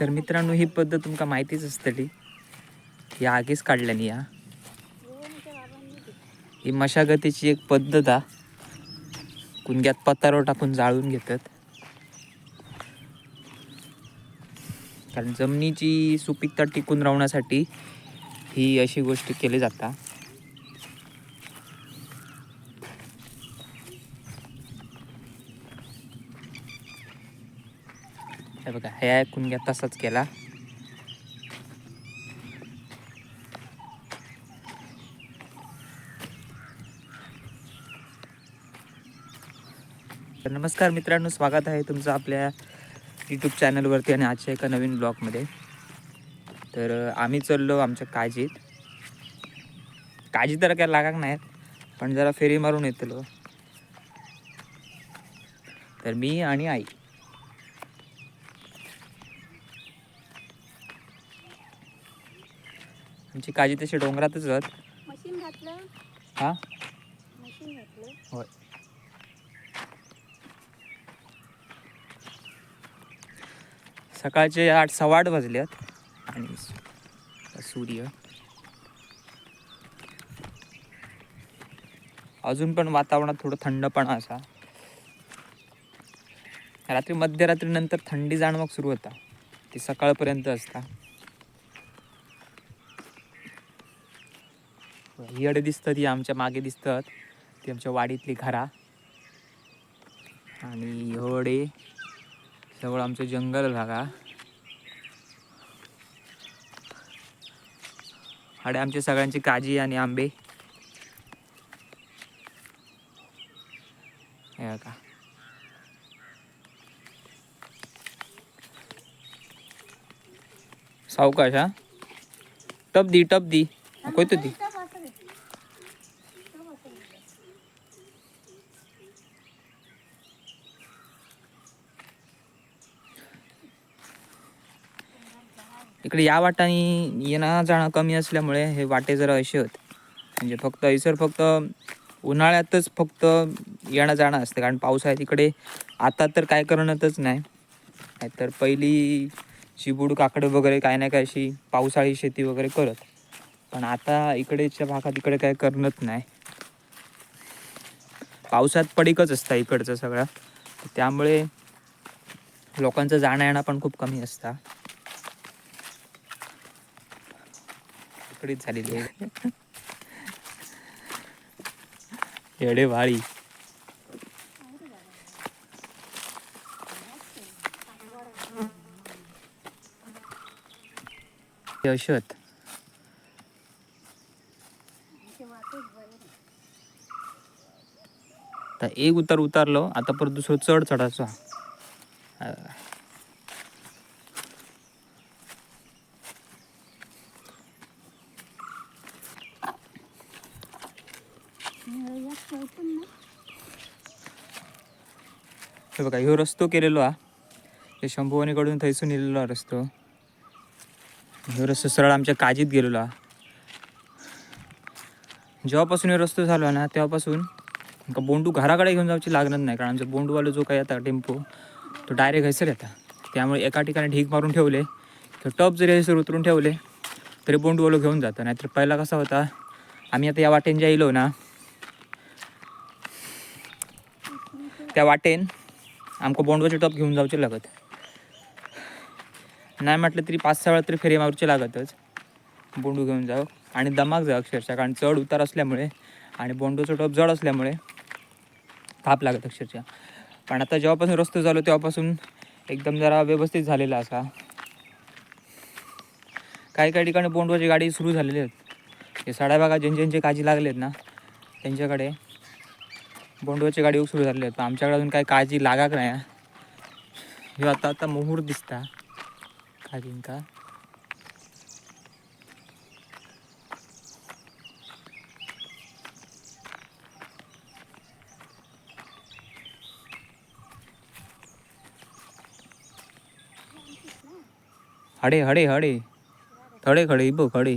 तर मित्रांनो ही पद्धत तुमका माहितीच असतली. ही आगीच काढल्यानी या ही मशागतीची एक पद्धत हा. कुणग्यात पतारो टाकून जाळून घेतात. कारण जमिनीची सुपीकता टिकून राहण्यासाठी ही अशी गोष्ट केली जाता. हे बघा ह्या घ्या तसाच केला. तर नमस्कार मित्रांनो स्वागत आहे तुमचं आपल्या यूट्यूब चॅनलवरती आणि आजच्या एका नवीन ब्लॉगमध्ये तर आम्ही चाललो आमच्या काजीत. काजी तर काय लागाक नाहीत पण जरा फेरी मारून येतलो. तर मी आणि आई. आमची काजी तशी डोंगरातच आहेत मशीन घातलं? हा? मशीन घातलं? होय. सकाळचे आठ सव्वा आठ वाजल्यात आणि सु- सूर्य. अजून पण वातावरणात थोडं थंडपणा असा. रात्री मध्यरात्री नंतर थंडी जाणवक सुरू होता. ती सकाळपर्यंत असता. ही अडे दिसतात ती आमच्या मागे दिसतात. ती आमच्या वाडीतली घरा. आणि होडे जवळ आमचं जंगल भागा हाडे आमच्या सगळ्यांची काजी आणि आंबे. हे का सावकाश हा? टप दी टप दी. कोयतो दी? इकडे या वाटाने येणं जाणं कमी असल्यामुळे हे वाटे जरा असे होते. म्हणजे फक्त ऐसर फक्त उन्हाळ्यातच फक्त येणं जाणं असते. कारण पावसाळ्यात इकडे आता तर काय करणतच नाही. तर पहिली शिबूड काकडे वगैरे काय नाही काय अशी पावसाळी शेती वगैरे करत. पण आता इकडेच्या भागात इकडे काय करणत नाही. पावसात पडीकच असतं इकडचं सगळं. त्यामुळे लोकांचं जाणं येणं पण खूप कमी असतं. इकडेच झालेली आहे. येडे वाळी. हे एक उतार उतारलो आता परत दुसरं चढ चढायचो. हे बघा ह्यो रस्तो केलेलो हा. हे शंभुवानीकडून थैसून येलेलो हा रस्तो. ह्यो रस्तो सरळ आमच्या काजीत गेलेलो हा. जेव्हापासून हे रस्तो झालो ना तेव्हापासून बोंडू घराकडे घेऊन जायची लागणार नाही कारण आमचा बोंडूवाला जो काही येता टेम्पो तो डायरेक्ट हैसर येता. त्यामुळे एका ठिकाणी ढीक मारून ठेवले किंवा टप जरी हैसर उतरून ठेवले तरी बोंडूवालो घेऊन जातं. नाहीतर पहिला कसा होता आम्ही आता या वाटेन ज्या येलो ना त्या वाटेन आमकां बोंडवाचे टॉप घेऊन जावचे लागत. नाही म्हटलं तरी पाच सहा वेळा तरी फेरी मारूचे लागतच. बोंडू घेऊन जाऊ आणि दमाक जाऊ अक्षरशः कारण चढ उतार असल्यामुळे आणि बोंडूचं टॉप जड असल्यामुळे ताप लागत अक्षरशः. पण आता जेव्हापासून रस्तो झालो तेव्हापासून एकदम जरा व्यवस्थित झालेला असा. काही काही ठिकाणी बोंडवाची गाडी सुरू झालेली आहेत. हे साड्या भागात ज्यांचे ज्यांचे काजी लागले आहेत ना त्यांच्याकडे बोंडवाची गाडी सुरू झाली आहेत आमच्याकडे अजून काही काळजी लागाक नाही. ह्यो आता आता मुहूर्त दिसता. काजींका हडे हडे हडे. थडे खडे इबो खडे.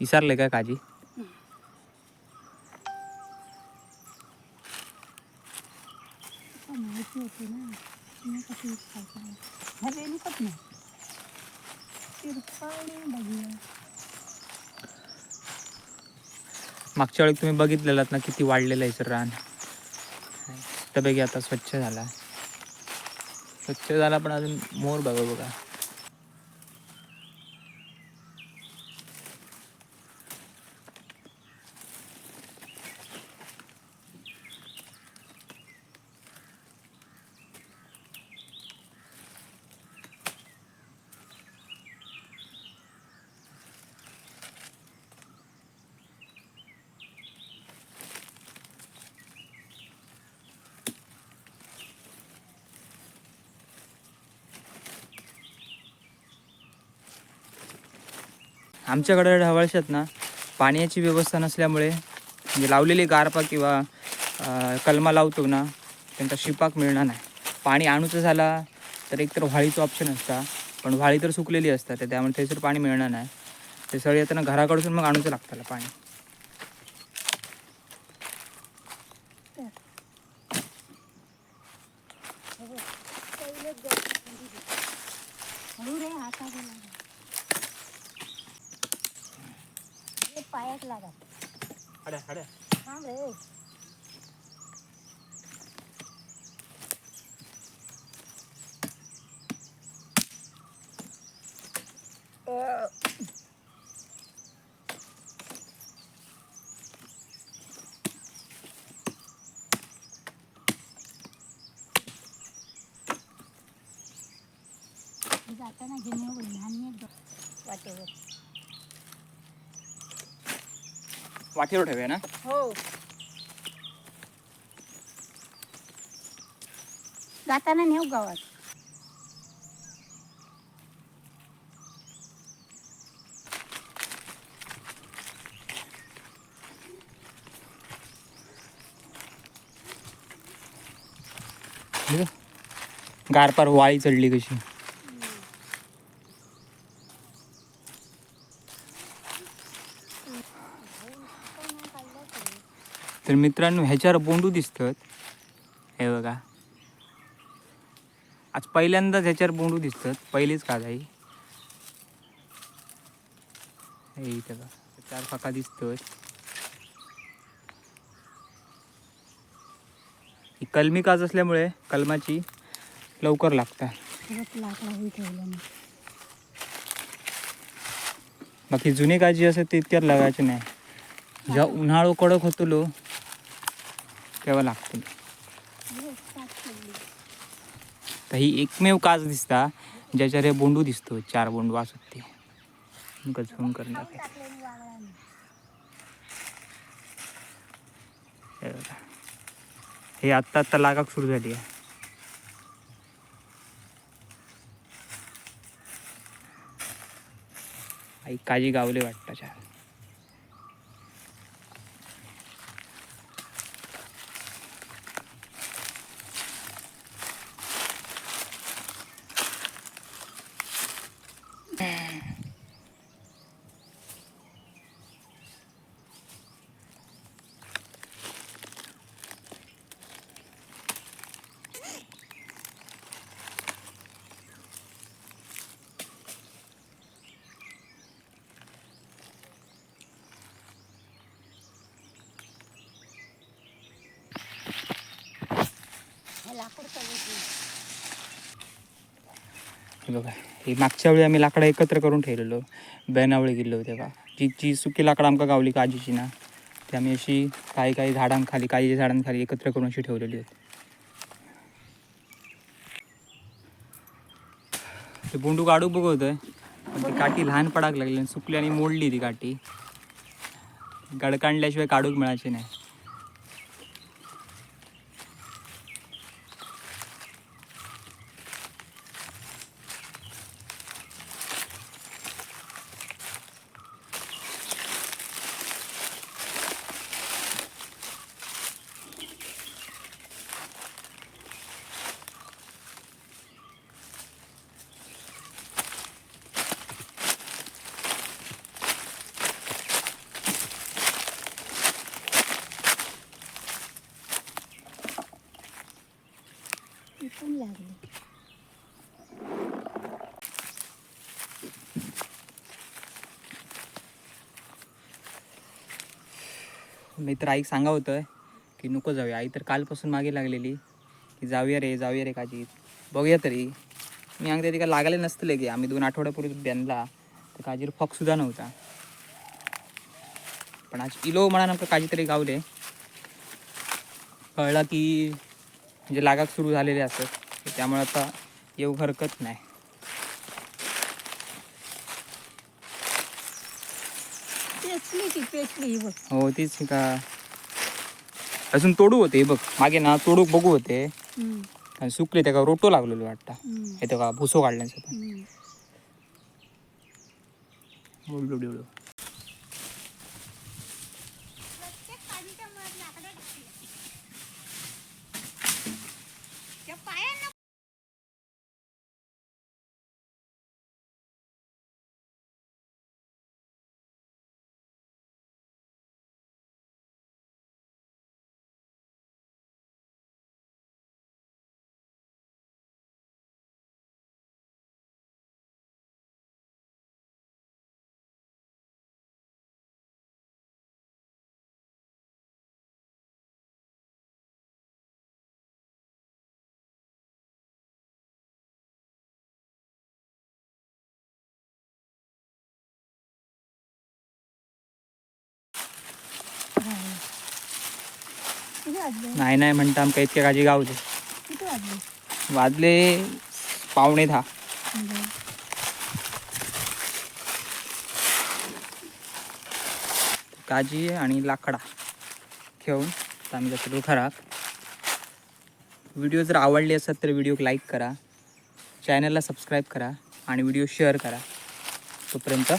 विसरले काय काजी होती ना मी कशी खायचं ह्या रेणुकच नाही तिरपावणे बघूया मागच्या वेळी तुम्ही बघितलेलात ना किती वाढलेलं आहे सर रान. बघी आता स्वच्छ झाला. स्वच्छ झाला पण अजून मोर बघा बघा. आमच्याकडे ढवाळशात ना पाण्याची व्यवस्था नसल्यामुळे म्हणजे लावलेली गारपा किंवा कलमा लावतो ना त्यांचा शिपाक मिळणार नाही. पाणी आणूचं झाला तर एकतर व्हाळीचं ऑप्शन असता पण व्हाळी तर सुकलेली असतात त्यामुळे त्याचं पाणी मिळणार नाही. ते सगळे येताना घराकडून मग आणूचं लागतं पाणी हळू रे हाता गेला हे पायात लागत थांब रे जाताना घेणे होईल आणि वाटेवर. वाटेवर ठेवूया ना? हो. जाताना नेऊ गावात. गारपार वाळी चढली कशी. तर मित्रांनो ह्याच्यावर बोंडू दिसतात. हे बघा. आज पहिल्यांदाच ह्याच्यावर बोंडू दिसतात. पहिलीच काजाई हे इथं चार फाका दिसतात. ही कलमी काज असल्यामुळे कलमाची लवकर लागतात बाकी जुनी काजी असते ते इतक्यात लागायचे नाही. जेव्हा उन्हाळो कडक होतो लो तेव्हा लागतो. तर ही एकमेव काज दिसता ज्याच्यावर हे बोंडू दिसतो चार बोंडू असत ते. झूम करून दाखव टाकलेली वागळाने. हे बघा. हे आत्ता आत्ता लागाक सुरू झाली आहे. आई काजी गावले वाटतं चार लाकूड हे बघा हे मागच्या वेळी आम्ही लाकडं एकत्र करून ठेवलेलो बेनावळी गेलो तेव्हा. जी जी सुकी लाकडं आमका गावली काजीची ना ती आम्ही अशी काही काही झाडांखाली काही झाडांखाली एकत्र करून अशी ठेवलेली होती. ते बोंडू काढू बघतोय पण ती काठी लहान पडाक लागली आणि सुकली आणि मोडली ती काठी. गड काढल्याशिवाय काढूक मिळायची नाही. मी तर आईक सांगा होतं की नको जाऊया. आई तर कालपासून मागे लागलेली. की जाऊया रे जाऊया रे काजी. बघूया तरी. मी सांगते तिका लागले नसतले की आम्ही दोन आठवड्यापूर्वी बॅनला तर काजीर फॉकसुद्धा नव्हता. पण आज इलो म्हणा नमकं काजी तरी गावले. कळला की म्हणजे लागाक सुरू झालेले असत त्यामुळे आता येऊ हरकत नाही. पेचली ती पेचली ही बघ. हो तीच का? अजून तोडू होते बघ. मागे ना तोडूक बघू होते. हम्म, आणि सुकले त्या का रोटो लागलेलो वाटतं. हम्म, हे का भुसो काढण्याचं हम्म. नाही नाही म्हणता आमका इतक्या काळजी गावते किती वाजले? पावणे दहा. म्हणजे? काजी आणि लाकडा घेऊन आम्ही जातो घरात व्हिडिओ जर आवडले असतात तर व्हिडिओ लाईक करा. चॅनलला सबस्क्राईब करा आणि व्हिडिओ शेअर करा. तोपर्यंत